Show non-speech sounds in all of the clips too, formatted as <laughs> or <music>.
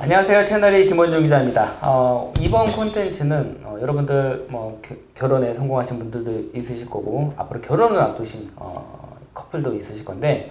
안녕하세요. 채널의 김원중 기자입니다. 어, 이번 콘텐츠는 어, 여러분들 뭐 겨- 결혼에 성공하신 분들도 있으실 거고 앞으로 결혼을 앞두신 어, 커플도 있으실 건데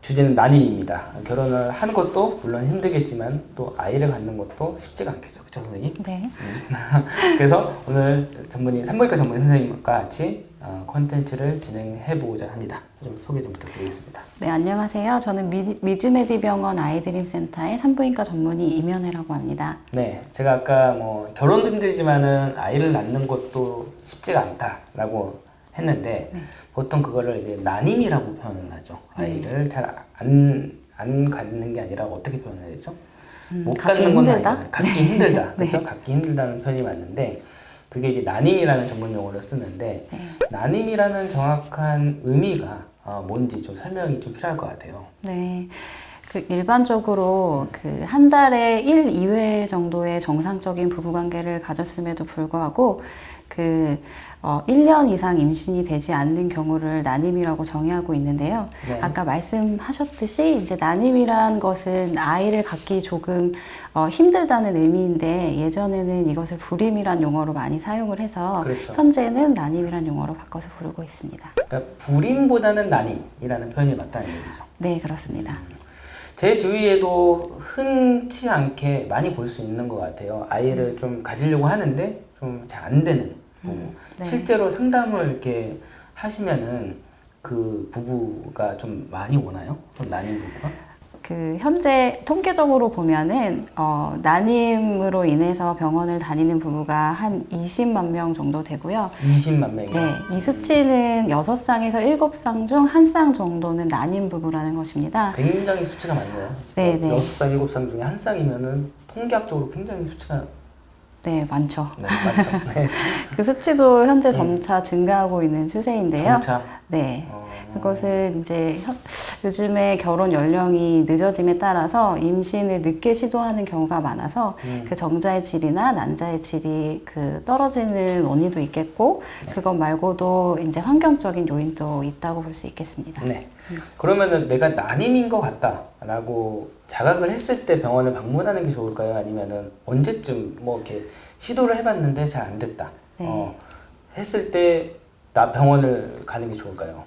주제는 난임입니다. 결혼을 하는 것도 물론 힘들겠지만 또 아이를 갖는 것도 쉽지가 않겠죠. 그렇죠, 선생님? 네. <laughs> 그래서 오늘 전문의 산부인과 전문의 선생님과 같이 어, 콘텐츠를 진행해 보고자 합니다. 좀 소개 좀 부탁드리겠습니다. 네, 안녕하세요. 저는 미, 미즈메디 병원 아이드림센터의 산부인과 전문의 이면혜라고 합니다. 네, 제가 아까 뭐 결혼도 힘들지만은 아이를 낳는 것도 쉽지가 않다라고 했는데 보통 그거를 이제 난임이라고 표현을 하죠. 아이를 잘안안 갖는 게 아니라 어떻게 표현해야 되죠? 음, 못 갖는 건 힘들다? 아니잖아요. 갖기 힘들다, <laughs> 네. 그렇죠? 갖기 힘들다는 표현이 맞는데 그게 이제 난임이라는 전문 용어를 쓰는데 네. 난임이라는 정확한 의미가 어, 뭔지 좀 설명이 좀 필요할 것 같아요. 네. 그 일반적으로 그 한 달에 1, 2회 정도의 정상적인 부부 관계를 가졌음에도 불구하고 그 어, 1년 이상 임신이 되지 않는 경우를 난임이라고 정의하고 있는데요. 네. 아까 말씀하셨듯이 이제 난임이란 것은 아이를 갖기 조금 어, 힘들다는 의미인데 예전에는 이것을 불임이란 용어로 많이 사용을 해서 그렇죠. 현재는 난임이란 용어로 바꿔서 부르고 있습니다. 그러니까 불임보다는 난임이라는 표현이 맞다는 얘기죠. 네, 그렇습니다. 제 주위에도 흔치 않게 많이 볼 수 있는 것 같아요. 아이를 좀 가지려고 하는데 좀 잘 안 되는 부부. 네. 실제로 상담을 이렇게 하시면은 그 부부가 좀 많이 오나요? 좀 난임 부부가? 그 현재 통계적으로 보면은 어, 난임으로 인해서 병원을 다니는 부부가 한 20만 명 정도 되고요. 20만 명이. 네, 이 수치는 6쌍에서 7쌍 중 한 쌍 정도는 난임 부부라는 것입니다. 굉장히 수치가 많네요. 네, 네. 여섯 쌍, 일곱 쌍 중에 한 쌍이면은 통계학적으로 굉장히 수치가 네, 많죠. 네, 많죠. <laughs> 네. 그 수치도 현재 점차 증가하고 있는 추세인데요. 점차. 네. 어, 그것은 이제 현- 요즘에 결혼 연령이 늦어짐에 따라서 임신을 늦게 시도하는 경우가 많아서 음. 그 정자의 질이나 난자의 질이 그 떨어지는 원인도 있겠고 그것 말고도 이제 환경적인 요인도 있다고 볼 수 있겠습니다. 네. 그러면은 내가 난임인 것 같다라고 자각을 했을 때 병원을 방문하는 게 좋을까요? 아니면은 언제쯤 뭐 이렇게 시도를 해봤는데 잘 안 됐다. 네. 어, 했을 때 나 병원을 가는 게 좋을까요?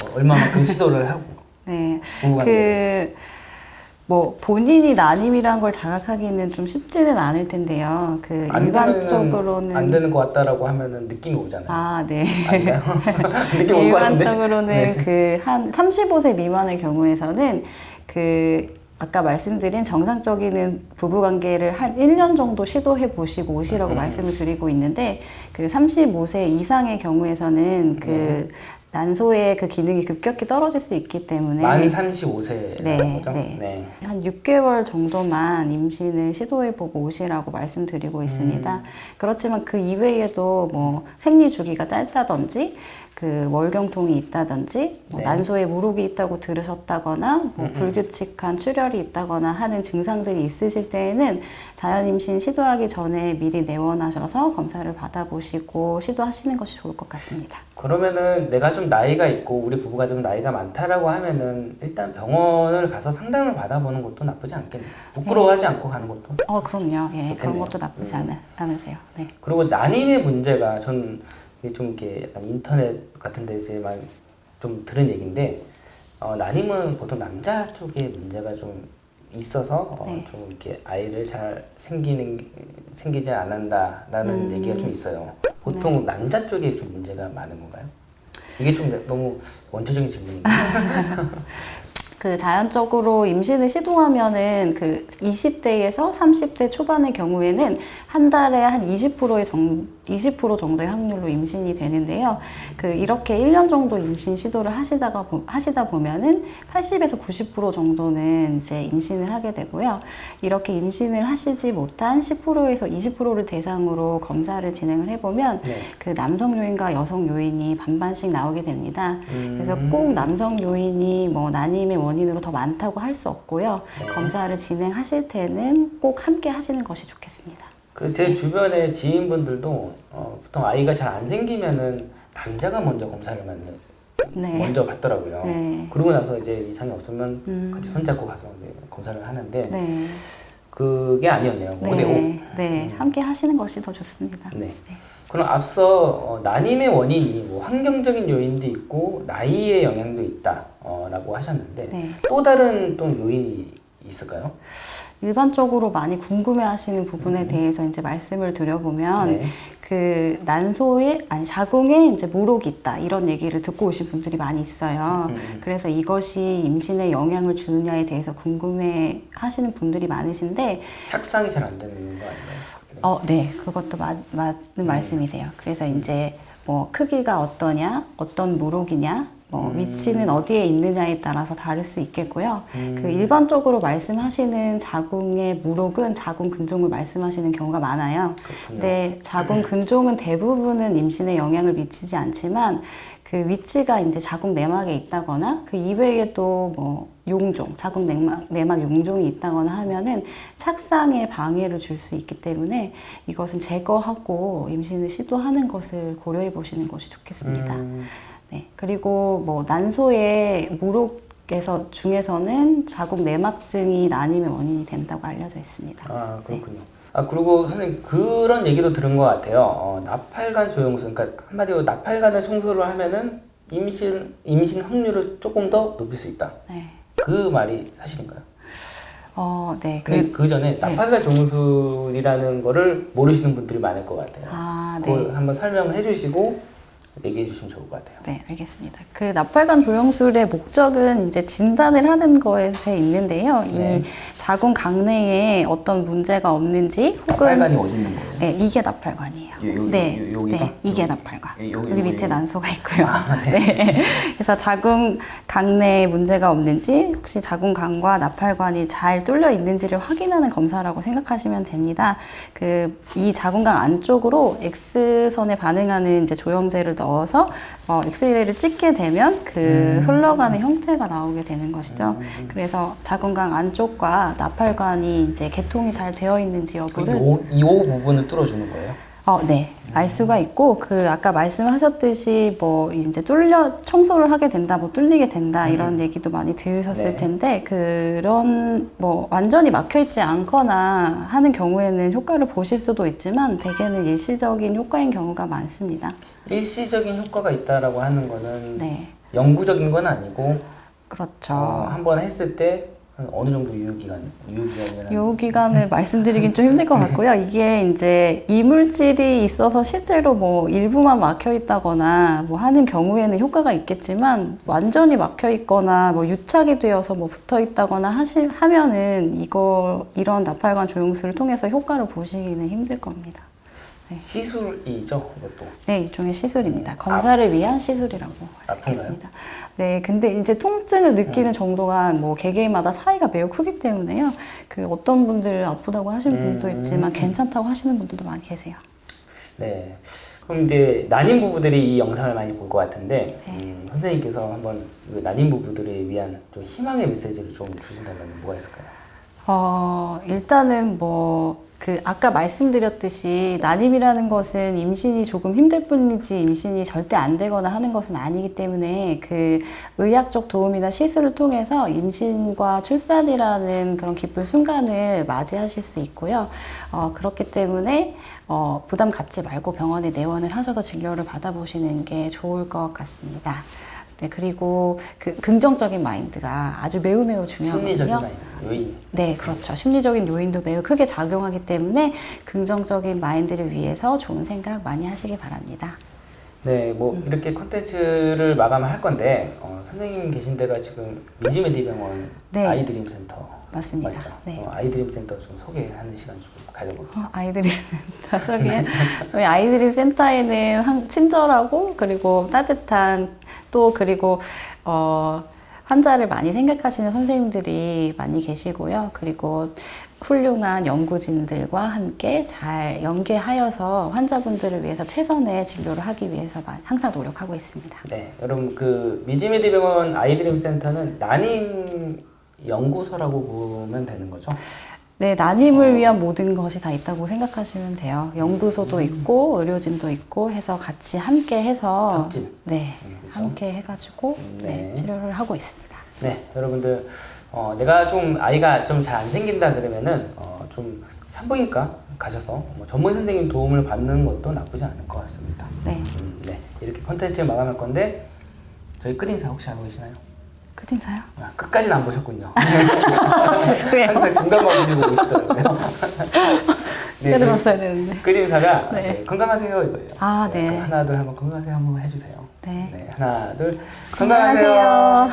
어, 얼마만큼 시도를 하고 <laughs> 네. 그, 뭐, 본인이 난임이란 걸 자각하기는 좀 쉽지는 않을 텐데요. 그, 안 일반적으로는. 안 되는 것 같다라고 하면은 느낌이 오잖아요. 아, 네. 아닌가요? <laughs> <laughs> 느낌 올것 같은데. 일반적으로는 네. 그한 35세 미만의 경우에서는 그 아까 말씀드린 정상적인 부부 관계를 한 1년 정도 시도해 보시고 오시라고 음. 말씀을 드리고 있는데 그 35세 이상의 경우에서는 그 네. 난소의 그 기능이 급격히 떨어질 수 있기 때문에 만 35세라는 네, 거죠? 네. 한 6개월 정도만 임신을 시도해보고 오시라고 말씀드리고 있습니다. 음. 그렇지만 그 이외에도 뭐 생리 주기가 짧다든지 그 월경통이 있다든지 뭐 네. 난소에 물혹이 있다고 들으셨다거나 뭐 음, 불규칙한 출혈이 있다거나 하는 증상들이 있으실 때에는 자연 임신 시도하기 전에 미리 내원하셔서 검사를 받아보시고 시도하시는 것이 좋을 것 같습니다. 그러면은 내가 좀 나이가 있고 우리 부부가 좀 나이가 많다라고 하면은 일단 병원을 가서 상담을 받아보는 것도 나쁘지 않겠네요. 부끄러워하지 않고 가는 것도. 어, 그럼요. 예, 그런 좋겠네요. 것도 나쁘지 음. 않으, 않으세요. 네. 그리고 난임의 문제가 전 이게 좀 이렇게 약간 인터넷 같은 데서만 좀 들은 얘기인데 어, 난임은 보통 남자 쪽에 문제가 좀 있어서 어, 네. 좀 이렇게 아이를 잘 생기는 생기지 않는다라는 음. 얘기가 좀 있어요. 보통 남자 쪽에 좀 문제가 많은 건가요? 이게 좀 너무 원초적인 질문인가요? <laughs> 그 자연적으로 임신을 시도하면은 그 20대에서 30대 초반의 경우에는 한 달에 한 20%의 정, 20% 정도의 확률로 임신이 되는데요. 그 이렇게 1년 정도 임신 시도를 하시다가 보- 하시다 보면은 80에서 90% 정도는 이제 임신을 하게 되고요. 이렇게 임신을 하시지 못한 10%에서 20%를 대상으로 검사를 진행을 해보면 네. 그 남성 요인과 여성 요인이 반반씩 나오게 됩니다. 음. 그래서 꼭 남성 요인이 뭐 난임의 원인으로 더 많다고 할 수 없고요. 네. 검사를 진행하실 때는 꼭 함께 하시는 것이 좋겠습니다. 그 제 주변의 지인분들도 어, 보통 아이가 잘 안 생기면은 남자가 먼저 검사를 받는 네. 먼저 받더라고요. 네. 그러고 나서 이제 이상이 없으면 음. 같이 손잡고 가서 이제 검사를 하는데 네. 그게 아니었네요. 5대 5. 네, 네, 함께 하시는 것이 더 좋습니다. 네. 그럼 앞서 어, 난임의 원인이 뭐 환경적인 요인도 있고 나이의 영향도 있다라고 하셨는데 네. 또 다른 또 요인이 있을까요? 일반적으로 많이 궁금해하시는 부분에 대해서 이제 말씀을 드려보면 네. 그 난소에 아니 자궁에 이제 물혹이 있다 이런 얘기를 듣고 오신 분들이 많이 있어요. 음. 그래서 이것이 임신에 영향을 주느냐에 대해서 궁금해 하시는 분들이 많으신데 착상이 잘 안 되는 거 아닌가요? 어, 네, 그것도 맞, 맞는 말씀이세요. 그래서 이제 뭐 크기가 어떠냐, 어떤 무록이냐, 뭐 음. 위치는 어디에 있느냐에 따라서 다를 수 있겠고요. 음. 그 일반적으로 말씀하시는 자궁의 무록은 자궁 근종을 말씀하시는 경우가 많아요. 그렇군요. 근데 자궁 근종은 대부분은 임신에 영향을 미치지 않지만 그 위치가 이제 자궁 내막에 있다거나 그 이외에 또 뭐 용종, 자궁 내막, 내막 용종이 있다거나 하면은 착상에 방해를 줄 수 있기 때문에 이것은 제거하고 임신을 시도하는 것을 고려해 보시는 것이 좋겠습니다. 음, 네. 그리고 뭐 난소의 무록에서 중에서는 자궁 내막증이 난임의 원인이 된다고 알려져 있습니다. 아 그렇군요. 아 그리고 선생님 그런 얘기도 들은 것 같아요. 어, 나팔관 조영술, 그러니까 한마디로 나팔관을 청소를 하면은 임신 임신 확률을 조금 더 높일 수 있다. 네. 그 말이 사실인가요? 어, 네. 그, 근데 그 전에 나팔관 조영술이라는 거를 모르시는 분들이 많을 것 같아요. 아, 네. 그걸 한번 설명해 주시고 얘기해 주시면 좋을 것 같아요. 네, 알겠습니다. 그 나팔관 조영술의 목적은 이제 진단을 하는 것에 있는데요. 네. 이 자궁 강내에 어떤 문제가 없는지 혹은 나팔관이 어디 있는 거예요? 네, 이게 나팔관이에요. 요- 요- 네, 요- 여기가? 네, 이게? 나팔관. 예, 여기- 여기, 여기- 밑에. 난소가 있고요. 네. 그래서 자궁 강내에 문제가 없는지 혹시 자궁 강과 나팔관이 잘 뚫려 있는지를 확인하는 검사라고 생각하시면 됩니다. 그 이 자궁강 안쪽으로 X선에 반응하는 이제 조영제를 넣어서 어, 엑스레이를 찍게 되면 그 음. 흘러가는 형태가 나오게 되는 것이죠. 그래서 자궁강 안쪽과 나팔관이 이제 개통이 잘 되어 있는지 여부를 그 이오 부분을 뚫어주는 거예요? 어, 네. 알 수가 있고, 그, 아까 말씀하셨듯이, 뭐, 이제 뚫려, 청소를 하게 된다, 뭐, 뚫리게 된다, 이런 얘기도 많이 들으셨을 네. 텐데, 그런, 뭐, 완전히 막혀 있지 않거나 하는 경우에는 효과를 보실 수도 있지만, 대개는 일시적인 효과인 경우가 많습니다. 일시적인 효과가 있다라고 하는 거는 네. 영구적인 건 아니고 그렇죠. 어, 한번 했을 때한 어느 정도 유효 기간, 유효 기간이라는 요 기간을 말씀드리긴 좀 힘들 것 같고요. 이게 이제 이물질이 있어서 실제로 뭐 일부만 막혀 있다거나 뭐 하는 경우에는 효과가 있겠지만 완전히 막혀 있거나 뭐 유착이 되어서 뭐 붙어 있다거나 하시, 하면은 이거 이런 나팔관 조영술을 통해서 효과를 보시기는 힘들 겁니다. 시술이죠, 이것도. 네, 일종의 시술입니다. 검사를 위한 시술이라고 할 수? 있습니다. 네, 근데 이제 통증을 느끼는 정도가 뭐 개개인마다 차이가 매우 크기 때문에요. 그 어떤 분들 아프다고 하시는 분도 음. 있지만 괜찮다고 하시는 분들도 많이 계세요. 네. 그럼 이제 난임 부부들이 이 영상을 많이 볼 것 같은데 네. 음, 선생님께서 한번 그 난임 부부들을 위한 좀 희망의 메시지를 좀 주신다면 뭐가 있을까요? 어, 일단은 뭐, 그, 아까 말씀드렸듯이, 난임이라는 것은 임신이 조금 힘들 뿐이지 임신이 절대 안 되거나 하는 것은 아니기 때문에 그 의학적 도움이나 시술을 통해서 임신과 출산이라는 그런 기쁜 순간을 맞이하실 수 있고요. 어, 그렇기 때문에, 어, 부담 갖지 말고 병원에 내원을 하셔서 진료를 받아보시는 게 좋을 것 같습니다. 네, 그리고 그 긍정적인 마인드가 아주 매우 매우 중요하거든요. 요인. 네, 그렇죠. 심리적인 요인도 매우 크게 작용하기 때문에 긍정적인 마인드를 위해서 좋은 생각 많이 하시기 바랍니다. 네, 뭐 음. 이렇게 콘텐츠를 마감할 건데 어, 선생님 계신 데가 지금 미지메디병원 네. 아이드림 센터 맞습니다. 맞죠? 네. 어, 아이드림 센터 좀 소개하는 시간 좀 가져볼게요. 어, 아이드림 센터 <laughs> 소개. 저희 아이드림 센터에는 한- 친절하고 그리고 따뜻한 또 그리고 어, 환자를 많이 생각하시는 선생님들이 많이 계시고요. 그리고 훌륭한 연구진들과 함께 잘 연계하여서 환자분들을 위해서 최선의 진료를 하기 위해서 마- 항상 노력하고 있습니다. 네, 여러분 그 미지메디병원 아이드림 센터는 난임 연구소라고 보면 되는 거죠? 네, 난임을 위한 모든 것이 다 있다고 생각하시면 돼요. 연구소도 음. 있고 의료진도 있고 해서 같이 함께 해서 격진. 네, 음, 그렇죠. 함께 해가지고 네. 네, 치료를 하고 있습니다. 네, 여러분들 어, 내가 좀 아이가 좀 잘 안 생긴다 그러면은 어, 좀 산부인과 가셔서 뭐 전문 선생님 도움을 받는 것도 나쁘지 않을 것 같습니다. 네. 음, 네. 이렇게 컨텐츠 마감할 건데 저희 끝인사 혹시 알고 계시나요? 끝 인사요? 아, 끝까지는 안 보셨군요. <laughs> 죄송해요. 항상 중간만 보시고 오시더라고요. <laughs> 네, 들었어야 되는데. 끝 인사가 네. 네, 건강하세요 이거예요. 아, 네. 하나 둘 한번 건강하세요 한번 해주세요. 네. 네, 하나 둘 건강하세요.